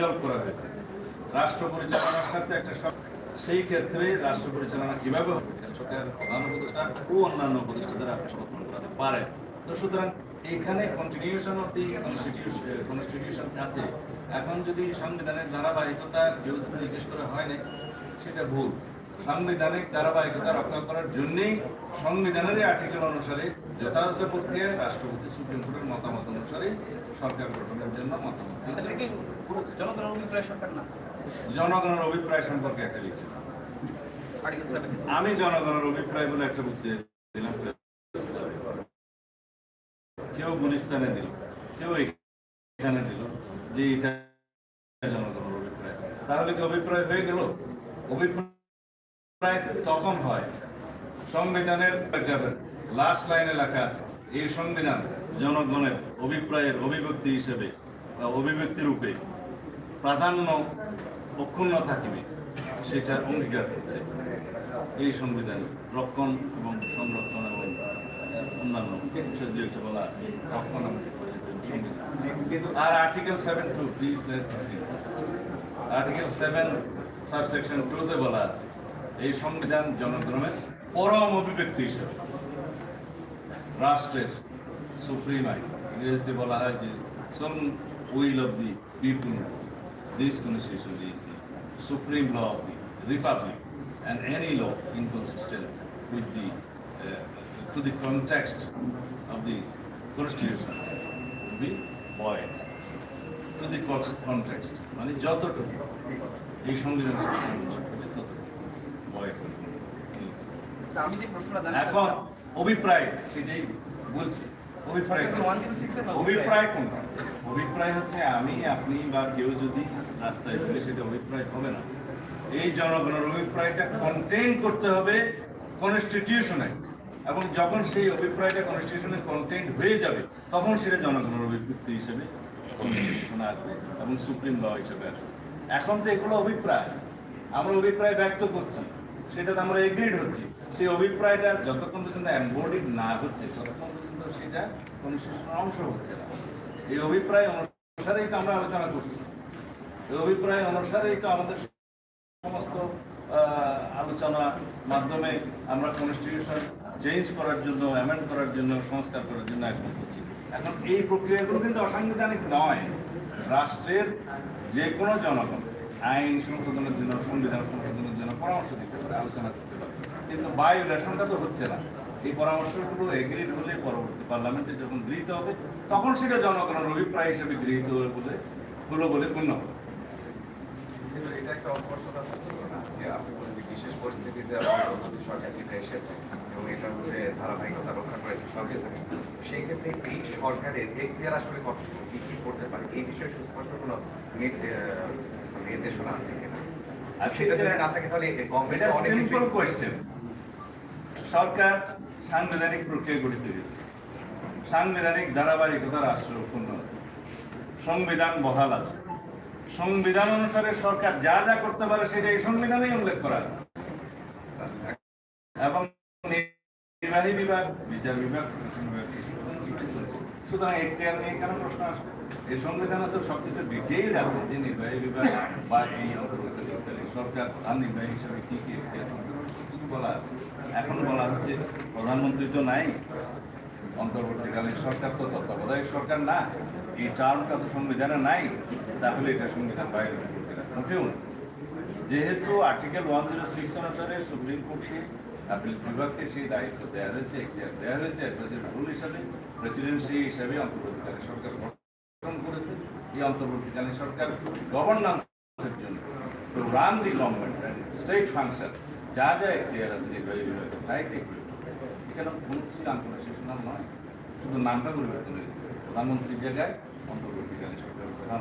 Resolve করা হয়েছে। রাষ্ট্র পরিচালনার সাথে একটা সেই ক্ষেত্রে রাষ্ট্র পরিচালনা কীভাবে প্রধান উপদেষ্টা ও অন্যান্য উপদেষ্টাদের সমর্থন করাতে পারেন তো সুতরাং এইখানে কন্টিনিউশন অফ দি কনস্টিটিউশন আছে। এখন যদি সংবিধানের ধারাবাহিকতা যদি জিজ্ঞেস করা হয় না সেটা ভুল। সাংবিধানিক ধারাবাহিকতা রক্ষা করার জন্যেই সংবিধানেরই আর্টিকেল অনুসারে যথাযথ প্রক্রিয়ায় রাষ্ট্রপতি সুপ্রিম কোর্টের মতামত অনুসারে সরকার গঠনের জন্য মতামত চেয়েছে। জনগণের অভিপ্রায় সরকার না? জনগণের অভিপ্রায় সম্পর্কে একটা লিখছে। আমি জনগণের অভিপ্রায় বলে একটা বুঝতে দিলাম। কেউ গুলিস্তানে দিল কেউ এখানে দিল যে এটা জনগণের অভিপ্রায়। তাহলে কি অভিপ্রায় হয়ে গেল? অভিপ্রায় তখন হয় সংবিধানের লাস্ট লাইনে লেখা আছে, এই সংবিধান জনগণের অভিপ্রায়ের অভিব্যক্তি হিসেবে বা অভিব্যক্তি রূপে প্রাধান্য অক্ষুণ্ণ থাকিবে সেটা অঙ্গীকার করছে এই সংবিধান রক্ষণ এবং সংরক্ষণ এবং অন্যান্য বিষয় একটা বলা আছে। রক্ষণ কিন্তু আর article seven two please article seven subsection টুতে বলা আছে, এই সংবিধান জনগণের পরম অভিব্যক্তি হিসেবে রাষ্ট্রের সুপ্রিম আইন ইংরেজিতে বলা হয় যে some will of the people this constitution is the supreme law of the republic and any law inconsistent with the to the context of the constitution be void to the context মানে যতটুকু এই সংবিধানের সাথে সামঞ্জস্য করে ততটুকু বয় করে তা আমি যে প্রশ্নটা এখন অভিপ্রায় সেটাই বলছি। অভিপ্রায় কিন্তু কোনটা? 136 এর অভিপ্রায় কোনটা? অভিপ্রায় হচ্ছে আমি আপনি বা কেউ যদি রাস্তায় ফেলে সেটা অভিপ্রায় হবে না। এই জনগণের অভিপ্রায়টা কন্টেইন করতে হবে কনস্টিটিউশনে এবং যখন সেই অভিপ্রায়টা কনস্টিটিউশনে কন্টেন্ট হয়ে যাবে তখন সেটা জনগণের অভিব্যক্তি হিসেবে কনস্টিটিউশনে আসবে এবং সুপ্রিম ল হিসেবে আসবে। এখন তো এগুলো অভিপ্রায়। আমরা অভিপ্রায় ব্যক্ত করছি। সেটাতে আমরা এগ্রিড হচ্ছি। সেই অভিপ্রায়টা যতক্ষণ পর্যন্ত এম্বডিড না হচ্ছে ততক্ষণ পর্যন্ত সেটা কনস্টিটিউশনের অংশ হচ্ছে না। এই অভিপ্রায় অনুসারেই তো আমরা আলোচনা করছি। এই অভিপ্রায় অনুসারেই তো আমাদের সমস্ত আহ, আলোচনার মাধ্যমে আমরা কনস্টিটিউশন চেঞ্জ করার জন্য অ্যামেন্ড করার জন্য সংস্কার করার জন্য আগ্রহ করছি এখন এই প্রক্রিয়াগুলো কিন্তু অসাংবিধানিক নয়। রাষ্ট্রের যে কোনো জনগণ আইন সংশোধনের জন্য সংবিধান সংশোধনের জন্য পরামর্শ দিতে পারে আলোচনা করতে পারে। কিন্তু বায়োলেশনটা তো হচ্ছে না। এই পরামর্শগুলো এগ্রিড হলে পরবর্তী পার্লামেন্টে যখন গৃহীত হবে তখন সেটা জনগণের অভিপ্রায় হিসেবে গৃহীত হবে বলে হলো বলে গণ্য হবে। কিন্তু এটা একটা অস্পষ্টতা হচ্ছিল না যে আপনি বলেন যে বিশেষ পরিস্থিতিতে অন্তর্বর্তী সরকার যেটা এসেছে এবং এটা হচ্ছে ধারাবাহিকতা রক্ষা করেছে সরকার সেই ক্ষেত্রে এই সরকারের এখতিয়ার আসলে কত কি কি করতে পারে? এই বিষয়ে সুস্পষ্ট কোনো নির্দেশনা আছে কিনা? আর সেটা যদি না থাকে তাহলে এটা অনেক সিম্পল কোয়েশ্চেন সরকার সাংবিধানিক প্রক্রিয়া গঠিত হয়েছে সাংবিধানিক ধারাবাহিকতা রাষ্ট্র অক্ষুণ্ণ আছে সংবিধান বহাল আছে। সংবিধান অনুসারে সরকার যা যা করতে পারে সেটা এই সংবিধানেই উল্লেখ করা আছে। এবং নির্বাহী বিভাগ, বিচার বিভাগ সুতরাং এখতিয়ার নিয়ে কেন প্রশ্ন আসবে? এই সংবিধানে তো সবকিছু ডিটেইল আছে যে নির্বাহী বিভাগ বা এই অন্তর্বর্তীকালীন সরকার প্রধান হিসাবে কি কি সবকিছু বলা আছে? এখন বলা হচ্ছে প্রধানমন্ত্রী তো নাই, অন্তর্বর্তীকালীন সরকার তো তত্ত্বাবধায়ক সরকার না, এই টার্মটা তো সংবিধানে নাই, তাহলে এটা সংবিধান বাইরে মোটেও যেহেতু আর্টিকেল ওয়ান জিরো সিক্স অনুসারে সুপ্রিম কোর্টকে, আপিল বিভাগকে সেই দায়িত্ব দেওয়া হয়েছে, এখতিয়ার দেওয়া হয়েছে একটা যে রুল হিসাবে প্রেসিডেন্সি হিসাবে অন্তর্বর্তীকালীন সরকার গঠন করেছে, এই অন্তর্বর্তীকালীন সরকার গভর্নান্সের জন্য run the government state function যা যা এখতিয়ার আছে নির্বাহী বিভাগে তাই দেখবে এখানে কোনো কিছু আনকনস্টিটিউশনাল নয়। শুধু নামটা পরিবর্তন হয়েছে। প্রধানমন্ত্রীর জায়গায় অন্তর্বর্তীকালীন সরকার প্রধান